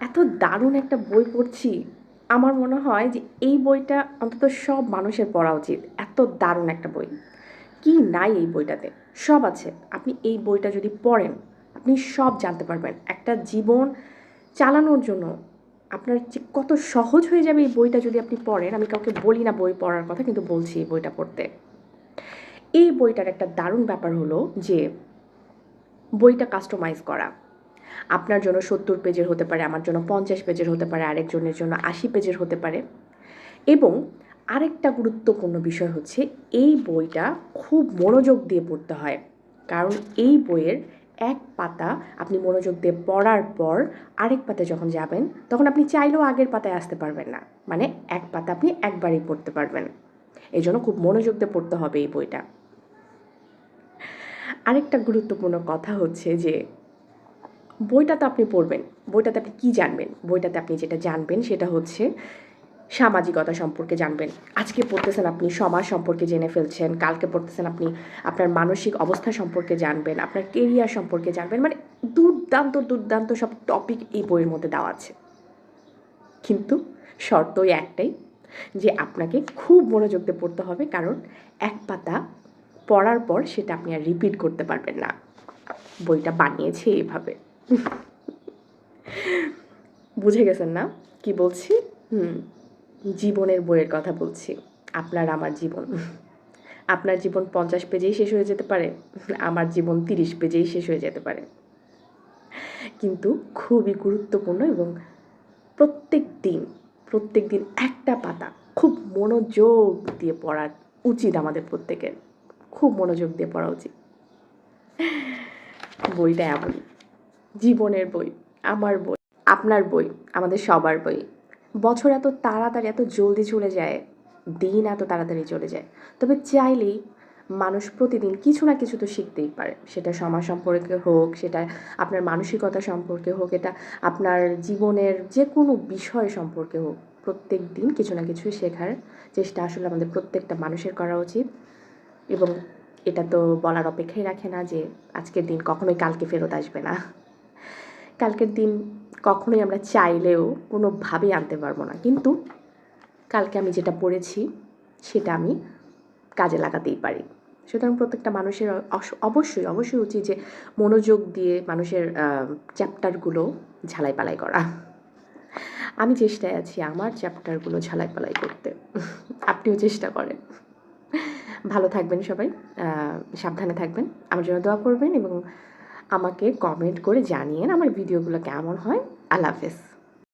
এত দারুণ একটা বই পড়ছি। আমার মনে হয় যে এই বইটা অন্তত সব মানুষের পড়া উচিত। এত দারুণ একটা বই। কি নাই এই বইটাতে? সব আছে। আপনি এই বইটা যদি পড়েন, আপনি সব জানতে পারবেন। একটা জীবন চালানোর জন্য আপনার যে কত সহজ হয়ে যাবে এই বইটা যদি আপনি পড়েন, আমি কাউকে বলি না বই পড়ার কথা, কিন্তু বলছি এই বইটা পড়তে। এই বইটার একটা দারুণ ব্যাপার হলো যে বইটা কাস্টমাইজ করা। আপনার জন্য সত্তর পেজের হতে পারে, আমার জন্য পঞ্চাশ পেজের হতে পারে, আরেকজনের জন্য আশি পেজের হতে পারে। এবং আরেকটা গুরুত্বপূর্ণ বিষয় হচ্ছে, এই বইটা খুব মনোযোগ দিয়ে পড়তে হয়। কারণ এই বইয়ের এক পাতা আপনি মনোযোগ দিয়ে পড়ার পর আরেক পাতায় যখন যাবেন, তখন আপনি চাইলেও আগের পাতায় আসতে পারবেন না। মানে এক পাতা আপনি একবারই পড়তে পারবেন। এই জন্য খুব মনোযোগ দিয়ে পড়তে হবে এই বইটা। আরেকটা গুরুত্বপূর্ণ কথা হচ্ছে যে বইটাতে আপনি পড়বেন, বইটাতে আপনি কী জানবেন? বইটাতে আপনি যেটা জানবেন সেটা হচ্ছে সামাজিকতা সম্পর্কে জানবেন। আজকে পড়তেছেন আপনি সমাজ সম্পর্কে জেনে ফেলছেন, কালকে পড়তেছেন আপনি আপনার মানসিক অবস্থা সম্পর্কে জানবেন, আপনার কেরিয়ার সম্পর্কে জানবেন মানে দুর্দান্ত দুর্দান্ত সব টপিক এই বইয়ের মধ্যে দেওয়া আছে। কিন্তু শর্তই একটাই যে আপনাকে খুব মনোযোগ দিয়ে পড়তে হবে, কারণ এক পাতা পড়ার পর সেটা আপনি আর রিপিট করতে পারবেন না। বইটা বানিয়েছে এইভাবে বুঝে গেছেন না? কি বলছি? হুম, জীবনের বইয়ের কথা বলছি। আপনার, আমার জীবন। আপনার জীবন পঞ্চাশ পেজেই শেষ হয়ে যেতে পারে। আমার জীবন তিরিশ পেজেই শেষ হয়ে যেতে পারে। কিন্তু খুবই গুরুত্বপূর্ণ এবং প্রত্যেক দিন প্রত্যেক দিন একটা পাতা খুব মনোযোগ দিয়ে পড়া উচিত আমাদের প্রত্যেকের। খুব মনোযোগ দিয়ে পড়া উচিত। বইটা এমনই। জীবনের বই, আমার বই, আপনার বই, আমাদের সবার বই। বছর এত তাড়াতাড়ি, এত জলদি চলে যায়, দিন এত তাড়াতাড়ি চলে যায়। তবে চাইলেই মানুষ প্রতিদিন কিছু না কিছু তো শিখতেই পারে। সেটা সমাজ সম্পর্কে হোক, সেটা আপনার মানসিকতা সম্পর্কে হোক, এটা আপনার জীবনের যে কোনো বিষয় সম্পর্কে হোক, প্রত্যেক দিন কিছু না কিছু শেখার চেষ্টা আসলে আমাদের প্রত্যেকটা মানুষের করা উচিত। এবং এটা তো বলার অপেক্ষাই রাখে না যে আজকের দিন কখনোই কালকে ফেরত আসবে না। কালকের দিন কখনোই আমরা চাইলেও কোনোভাবেই আনতে পারব না। কিন্তু কালকে আমি যেটা পড়েছি, সেটা আমি কাজে লাগাতেই পারি। সুতরাং প্রত্যেকটা মানুষের অবশ্যই অবশ্যই উচিত যে মনোযোগ দিয়ে মানুষের চ্যাপ্টারগুলো ঝালাই পালাই করা। আমি চেষ্টায় আছি আমার চ্যাপ্টারগুলো ঝালাই পালাই করতে। আপনিও চেষ্টা করেন। ভালো থাকবেন সবাই সাবধানে থাকবেন। আমার জন্য দোয়া করবেন এবং আমাকে কমেন্ট করে জানিয়েন আমার ভিডিওগুলো কেমন হয়। আল্লাহ হাফেজ।